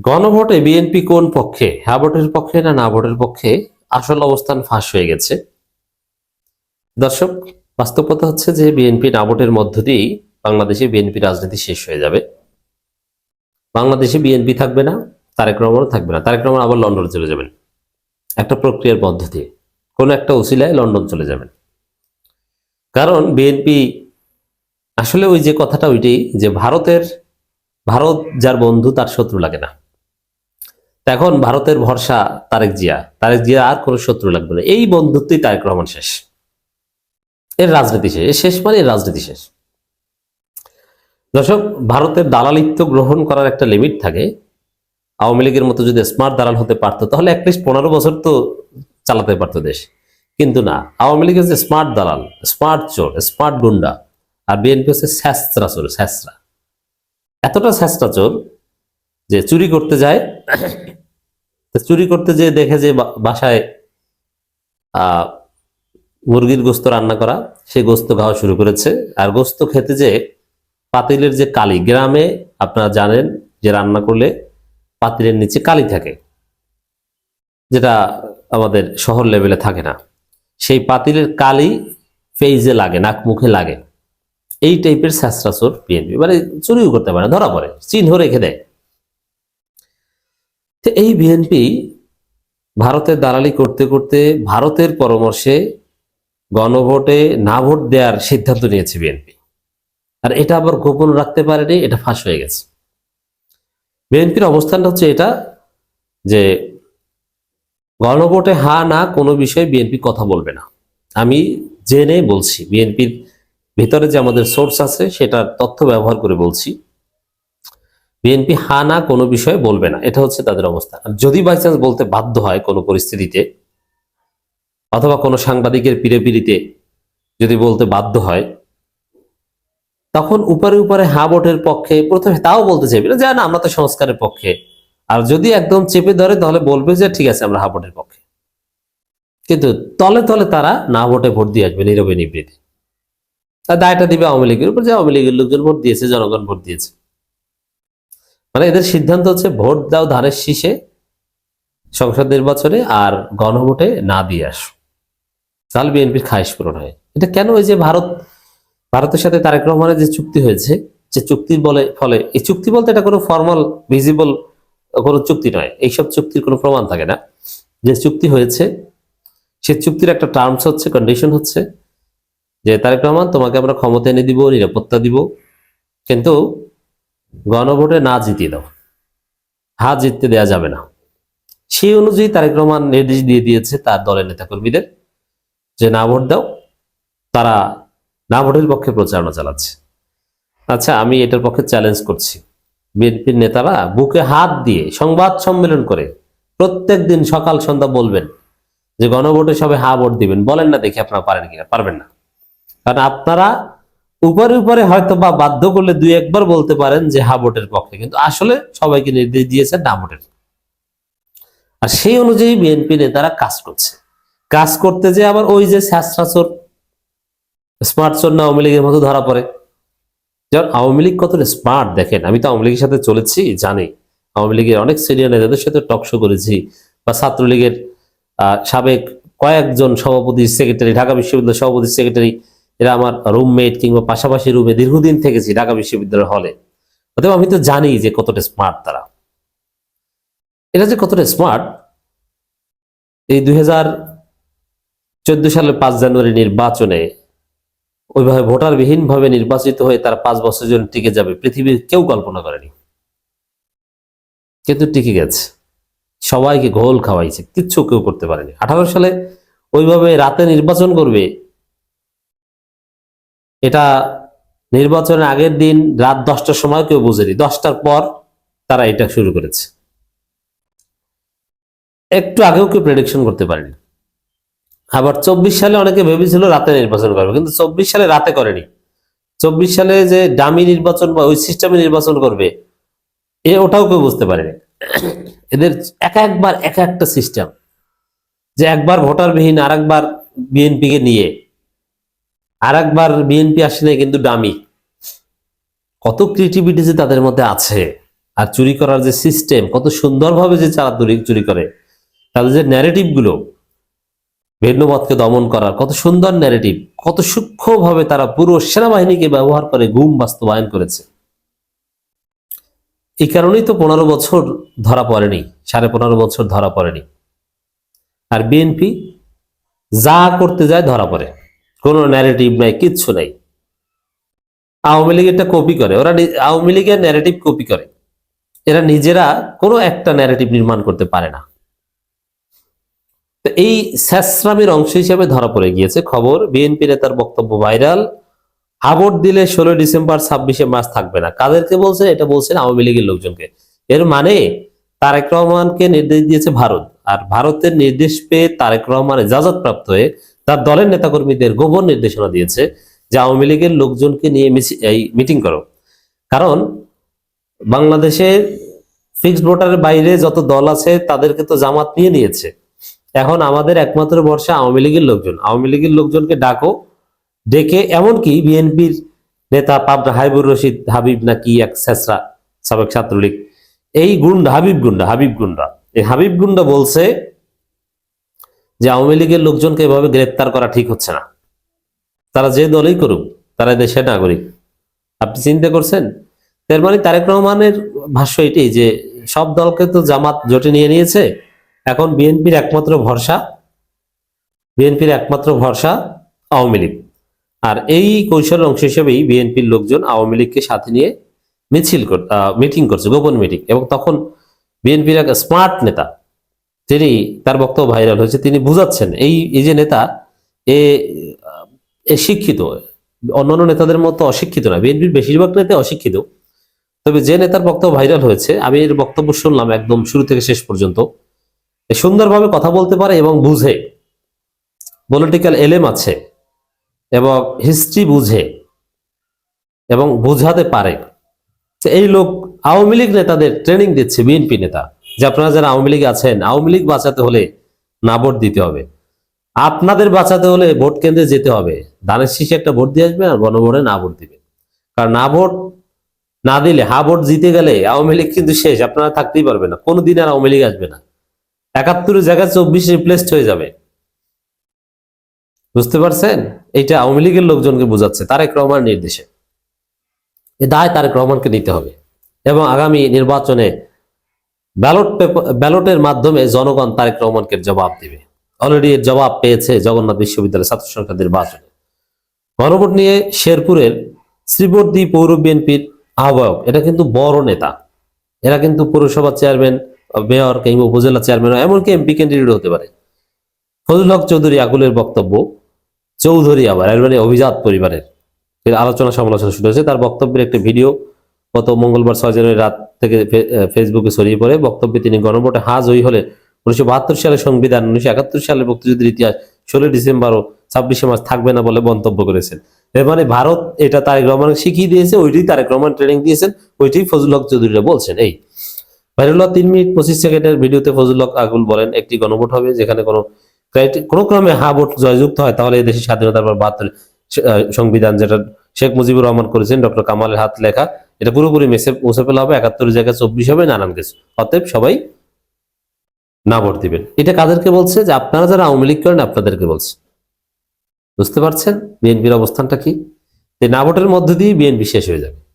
গণভোটে বিএনপি কোন পক্ষে হ্যাঁ ভোটের পক্ষে না না ভোটের পক্ষে আসল অবস্থান ফাঁস হয়ে গেছে? দর্শক, বাস্তবতা হচ্ছে যে বিএনপি না ভোটের মধ্য দিয়েই বাংলাদেশে বিএনপি রাজনীতি শেষ হয়ে যাবে। বাংলাদেশে বিএনপি থাকবে না, তারেক রহমানও থাকবে না। তারেক রহমান আবার লন্ডন চলে যাবেন। একটা প্রক্রিয়ার মধ্য দিয়ে কোনো একটা ওসিলায় লন্ডন চলে যাবেন। কারণ বিএনপি আসলে ওই যে কথাটা ওইটাই যে ভারতের, ভারত যার বন্ধু তার শত্রু লাগে না। এখন ভারতের ভরসা তারেক জিয়া। তারেক জিয়া আর কোনো শত্রু লাগবে না। এই বন্ধুত্বই তারেক রহমান শেষ। এর রাজনীতি শেষ। শেষ মানে এর রাজনীতি শেষ। দর্শক, ভারতের দালালিত্ব গ্রহণ করার একটা লিমিট থাকে। আওয়ামী লীগের মতো যদি স্মার্ট দালাল হতে পারতো, তাহলে অ্যাটলিস্ট পনেরো বছর তো চালাতে পারতো দেশ। কিন্তু না। আওয়ামী লীগ হচ্ছে স্মার্ট দালাল স্মার্ট চোর স্মার্ট গুন্ডা। আর বিএনপি হচ্ছে স্যাস্ত্রা চোর স্যাস্ত্রা এতটা স্যাস্ত্রা চোর যে চুরি করতে যায় চুরি করতে যে দেখে যে বাসায় মুরগির গোস্ত রান্না করা, সে গোস্ত খাওয়া শুরু করেছে। আর গোস্ত খেতে যে পাতিলের যে কালি, গ্রামে আপনারা জানেন যে রান্না করলে পাতিলের নিচে কালি থাকে, যেটা আমাদের শহর লেভেলে থাকে না। সেই পাতিলের কালি ফেইজে লাগে, নাক মুখে লাগে। এই টাইপের স্যাঁচড়াচোর বিএনপি মানে চুরিও করতে পারে ধরা পড়ে, চিহ্ন রেখে দেয়। তো এই বিএনপি ভারতের দালালি করতে করতে ভারতের পরামর্শে গণভোটে না ভোট দেওয়ার সিদ্ধান্ত নিয়েছে বিএনপি আর এটা আবার গোপন রাখতে পারেনি, এটা ফাঁস হয়ে গেছে। বিএনপির অবস্থানটা হচ্ছে এটা, যে গণভোটে হা না কোনো বিষয়ে বিএনপি কথা বলবে না। আমি জেনে বলছি বিএনপির ভিতরে যে আমাদের সোর্স আছে, সেটার তথ্য ব্যবহার করে বলছি। বিএনপি হা না কোনো বিষয়ে বলবে না। এটা হচ্ছে তাদের অবস্থা। আর যদি বাই চান্স বলতে বাধ্য হয় কোনো পরিস্থিতিতে, অথবা কোনো সাংবাদিকের পিড়ে যদি বলতে বাধ্য হয়, তখন উপরে উপরে হা ভোটের পক্ষে প্রথমে তাও বলতে চাইবে না যে, না আমরা তো সংস্কারের পক্ষে। আর যদি একদম চেপে ধরে, তাহলে বলবে যে, ঠিক আছে, আমরা হা ভোটের পক্ষে। কিন্তু তলে তলে তারা না ভোটে ভোট দিয়ে আসবে নীরবে নিবৃত্তি আর দায়টা দিবে আওয়ামী লীগের উপর যে, আওয়ামী লীগের লোকজন ভোট দিয়েছে, জনগণ ভোট দিয়েছে। মানে এদের সিদ্ধান্ত হচ্ছে ভোট দাও ধানের শীষে সংসদ নির্বাচনে আর গণভোটে না দিয়ে আসো। তাহলে বিএনপির খায়েশ পূরণ হয়। এটা কেন ওই যে ভারত, ভারতের সাথে তারেক রহমানের যে চুক্তি হয়েছে, যে চুক্তির বলে ফলে, এই চুক্তি বলতে এটা কোনো ফর্মাল ভিজিবল কোনো চুক্তি নয়। এইসব চুক্তির কোনো প্রমাণ থাকে না। যে চুক্তি হয়েছে, সে চুক্তির একটা টার্মস হচ্ছে কন্ডিশন হচ্ছে যে তারেক রহমান, তোমাকে আমরা ক্ষমতা এনে দিব, নিরাপত্তা দিব। কিন্তু গণভোটে না জিতিয়ে দাও। হা জিততে দেয়া যাবে না। সেই অনুযায়ী তারেক রহমান নির্দেশ দিয়ে দিয়েছে তার দলের নেতাকর্মীদের যে না ভোট দাও, তারা না ভোটের পক্ষে প্রচারণা চালাচ্ছে। আচ্ছা আমি এটার পক্ষে চ্যালেঞ্জ করছি। বিএনপির নেতারা বুকে হাত দিয়ে সংবাদ সম্মেলন করে প্রত্যেক দিন সকাল সন্ধ্যা বলবেন যে গণভোটে সবাই হা ভোট দিবেন। বলেন না দেখি আপনারা পারেন কিনা, পারবেন না। কারণ আপনারা উপরে উপরে হয়তো বা বাধ্য করলে দুই একবার বলতে পারেন যে হা ভোটের পক্ষে কিন্তু আসলে সবাইকে নির্দেশ দিয়েছেন না ভোটের আর সেই অনুযায়ী বিএনপি নেতারা কাজ করছে। কাজ করতে যে আবার ওই যে শাস্ত্রাচর স্মার্ট চোর না আওয়ামী লীগের মতো ধরা পড়ে। যেমন আওয়ামী লীগ কতটা স্মার্ট দেখেন আমি তো আওয়ামী লীগের সাথে চলেছি জানি। আওয়ামী লীগের অনেক সিনিয়র নেতাদের সাথে টকশো করেছি বা ছাত্রলীগের আহ, সাবেক কয়েকজন সভাপতি সেক্রেটারি ঢাকা বিশ্ববিদ্যালয়ের সভাপতি সেক্রেটারি এরা আমার রুমমেট কিংবা পাশাপাশি রুমে দীর্ঘদিন থেকেছি ঢাকা বিশ্ববিদ্যালয়ের হলে অতএব আমি তো জানি যে কতটা স্মার্ট তারা। এরা যে কতটা স্মার্ট এই দুই হাজার চোদ্দ সালের পাঁচ জানুয়ারি নির্বাচনে ওইভাবে ভোটারবিহীন ভাবে নির্বাচিত হয়ে তারা পাঁচ বছর জন্য টিকে যাবে, পৃথিবীর কেউ কল্পনা করেনি। কিন্তু টিকে গেছে। সবাইকে ঘোল খাওয়াইছে, কিচ্ছু কেউ করতে পারেনি। আঠারো সালে ওইভাবে রাতে নির্বাচন করবে এটা নির্বাচনের আগের দিন রাত দশটার সময় কেউ বুঝেনি। দশটার পর তারা এটা শুরু করেছে। একটু আগেও কেউ প্রেডিকশন করতে পারেনি। আবার চব্বিশ সালে অনেকে ভেবেছিল রাতে নির্বাচন করবে, কিন্তু চব্বিশ সালে রাতে করেনি। চব্বিশ সালে যে ডামি নির্বাচন বা ওই সিস্টেমে নির্বাচন করবে, এ ওটাও কেউ বুঝতে পারেনি। এদের এক একবার এক একটা সিস্টেম যে একবার ভোটারবিহীন আর একবার বিএনপি কে নিয়ে আর একবার বিএনপি আসে নাই কিন্তু ডামি কত ক্রিয়েটিভিটি যে তাদের মধ্যে আছে। আর চুরি করার যে সিস্টেম কত সুন্দরভাবে যে চারা চুরি করে। তাদের যে ন্যারেটিভগুলো, ভিন্নমতকে দমন করার, কত সুন্দর ন্যারেটিভ কত সূক্ষ্মভাবে তারা পুরো সেনাবাহিনীকে ব্যবহার করে গুম বাস্তবায়ন করেছে। এই কারণেই তো পনেরো বছর ধরা পড়েনি, সাড়ে পনেরো বছর ধরা পড়েনি। আর বিএনপি যা করতে যায় ধরা পড়ে। কোনো ন্যারেটিভ নাই, কিচ্ছু নাই। আওয়ামী লীগ এটা কপি করে, ওরা আওয়ামী লীগের ন্যারেটিভ কপি করে। এরা নিজেরা কোনো একটা ন্যারেটিভ নির্মাণ করতে পারে না। এই স্যাসরামের অংশ হিসেবে ধরা পড়ে গিয়েছে। খবর, বিএনপি নেতার বক্তব্য ভাইরাল হাবট দিলে ষোলো ডিসেম্বর ছাব্বিশে মার্চ থাকবে না। কাদেরকে বলছেন এটা বলছেন আওয়ামী লীগের লোকজনকে। এর মানে তারেক রহমানকে নির্দেশ দিয়েছে ভারত। আর ভারতের নির্দেশ পেয়ে তারেক রহমান এজাজত প্রাপ্ত হয়ে তার দলের নেতাকর্মীদের গোপন নির্দেশনা দিয়েছে যে আওয়ামী লীগের লোকজনকে নিয়ে এই মিটিং করো। কারণ বাংলাদেশে ফিক্সড ভোটারের বাইরে যত দল আছে তাদেরকে তো জামাত নিয়ে নিয়েছে। এখন আমাদের একমাত্র ভরসা আওয়ামী লীগের লোকজন। আওয়ামী লীগের লোকজনকে ডাকো, ডেকে এমনকি বিএনপির নেতা পাবনা হাবিবুর রশিদ হাবিব নাকি এক শেষরা সাবেক ছাত্রলীগ, এই গুন্ডা হাবিব গুন্ডা হাবিব গুন্ডা। এই হাবিব গুন্ডা বলছে যে আওয়ামী লীগের লোকজনকে এভাবে গ্রেপ্তার করা ঠিক হচ্ছে না। তারা যে দলই করুক, তারা দেশের নাগরিক। আপনি চিন্তা করছেন? তার মানে তারেক রহমানের ভাষ্য এটি যে সব দলকে তো জামাত জোটে নিয়ে নিয়েছে। এখন বিএনপির একমাত্র ভরসা, বিএনপির একমাত্র ভরসা আওয়ামী লীগ। আর এই কৌশলের অংশ হিসেবেই বিএনপির লোকজন আওয়ামী লীগকে সাথে নিয়ে মিছিল মিটিং করছে, গোপন মিটিং এবং তখন বিএনপির এক স্মার্ট নেতা তিনি, তার বক্তব্য ভাইরাল হয়েছে, তিনি বুঝাচ্ছেন, এই এই যে নেতা, এ শিক্ষিত, অন্যান্য নেতাদের মতো অশিক্ষিত না, বিএনপির বেশিরভাগ নেতা অশিক্ষিত, তবে যে নেতার বক্তব্য ভাইরাল হয়েছে, আমি এর বক্তব্য শুনলাম একদম শুরু থেকে শেষ পর্যন্ত সুন্দরভাবে কথা বলতে পারে এবং বুঝে পলিটিক্যাল এলেম আছে, এবং হিস্ট্রি বুঝে, এবং বোঝাতে পারে। এই লোক আওয়ামী লীগ নেতাদের ট্রেনিং দিচ্ছে, বিএনপি নেতা। যে আপনারা যারা আওয়ামী লীগ আছেন, আওয়ামী লীগ বাঁচাতে হলে না ভোট দিতে হবে। আপনাদের বাঁচাতে হলে ভোট কেন্দ্রে যেতে হবে। দানের শীষে একটা ভোট দিয়ে আসবে আর গণভোটে না ভোট দিবে কারণ না ভোট না দিলে, হা ভোট জিতে গেলে আওয়ামী লীগ কিন্তু শেষ, আপনারা থাকতেই পারবে না। কোনোদিন আর আওয়ামী লীগ আসবে না। একাত্তরের জায়গায় চব্বিশ রিপ্লেসড হয়ে যাবে। বুঝতে পারছেন? এটা আওয়ামী লীগের লোকজনকে বোঝাচ্ছে, তারেক রহমান নির্দেশে। এ দায় তারেক রহমানকে নিতে হবে। এবং আগামী নির্বাচনে ব্যালট পেপার, ব্যালটের মাধ্যমে জনগণ তারেক রহমানকে জবাব দিবে। অলরেডি এর জবাব পেয়েছে জগন্নাথ বিশ্ববিদ্যালয় ছাত্র সংসদ নির্বাচনে গণভোট নিয়ে শেরপুরের শ্রীবর্দী পৌর বিএনপির আহ্বায়ক, এটা কিন্তু বড় নেতা। এরা কিন্তু পৌরসভা চেয়ারম্যান, মেয়র কিংবা উপজেলা চেয়ারম্যান এমনকি এমপি ক্যান্ডিডেট হতে পারে। ফজল হক চৌধুরী আকুলের বক্তব্য, চৌধুরী আবার মানে অভিজাত পরিবারের। আলোচনা সমালোচনা শুরু হয়েছে, তার বক্তব্যের একটি ভিডিও গত মঙ্গলবার ছয় জানুয়ারি রাত থেকে ফেসবুকে ছড়িয়ে পড়ে। বক্তব্যে তিনি গণভোটে হা জয়ী হলে উনিশশো সালের সংবিধান, উনিশশো একাত্তর সালের মুক্তিযুদ্ধের ইতিহাস ষোলোই ডিসেম্বর ও ছাব্বিশে মার্চ থাকবে না বলে মন্তব্য করেছেন। এর মানে ভারত এটা তারেক রহমান শিখিয়ে দিয়েছে, ওইটাই তারেক রহমান ট্রেনিং দিয়েছেন, ওইটাই ফজল হক চৌধুরীরা বলছেন। এই ভাইরুল হক তিন মিনিট পঁচিশ সেকেন্ডের ভিডিওতে ফজল হক আগুল বলেন, একটি গণভোট হবে যেখানে কোনো কোনো ক্রমে হা ভোট জয়যুক্ত হয়, তাহলে দেশের স্বাধীনতার পর বাহাত্তর সংবিধান যেটা শেখ মুজিবুর রহমান করেছেন, ডক্টর কামালের হাত লেখা এটা পুরোপুরি মেসে মুছে ফেলা হবে, একাত্তর জায়গায় চব্বিশ হবে, নানান কিছু। অতএব সবাই না ভোট দিবেন। এটা কাদেরকে বলছে? যে আপনারা যারা আওয়ামী লীগ করেন, আপনাদেরকে বলছে। বুঝতে পারছেন? বিএনপির অবস্থানটা কি? না ভোটের মধ্যে দিয়ে বিএনপি শেষ হয়ে যাবে।